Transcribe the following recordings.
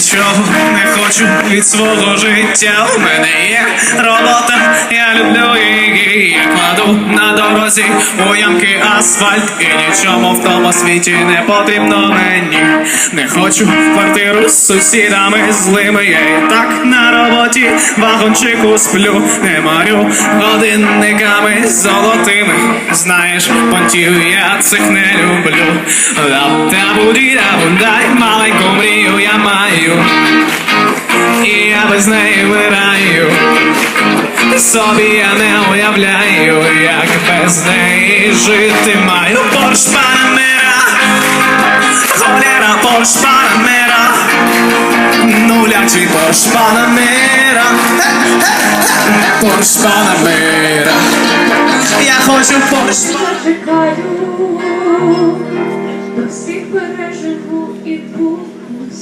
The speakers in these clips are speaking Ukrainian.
нічого не хочу від свого життя. У мене є робота, я люблю її, я кладу на дорозі у ямки асфальт. І нічому в тому світі не потрібно мені. Не хочу квартиру з сусідами злими. Я і так на роботі вагончику сплю. Не марю годинниками золотими. Знаєш, понтів я цих не люблю. Дай маленьку мрію я маю. І я без неї вмираю. Собі я не уявляю, як без неї жити маю. Порш Панамера, холера Порш Панамера, нулячий Порш Панамера, Порш Панамера. Я хочу Порш чекаю, до всіх переживу і буду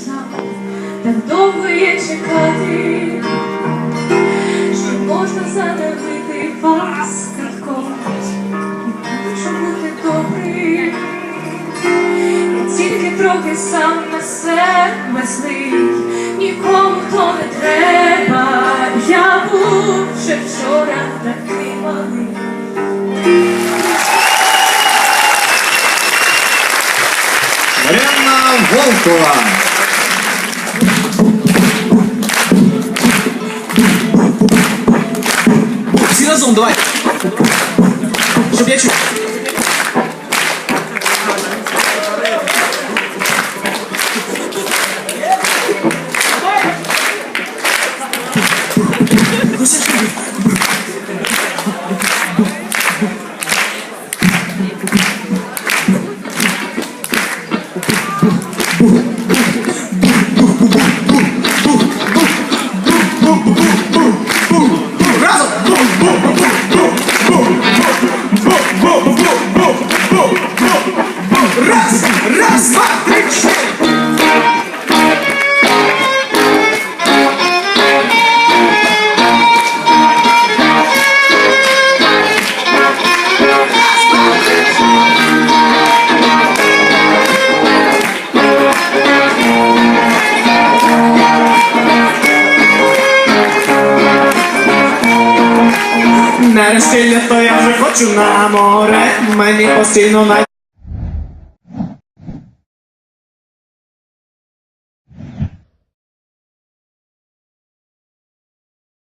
сам. Так довго є чекати, вас катком. І хочу бути добрим, тільки трохи сам на себе злий, нікому то не треба. Я був ще вчора такий малий. Мар'яна Волкова. давай. Чтоб я чуть. Boom. Раз, раз, два, три, чотири. Нарешті літо я вже хочу на море. Мені постійно на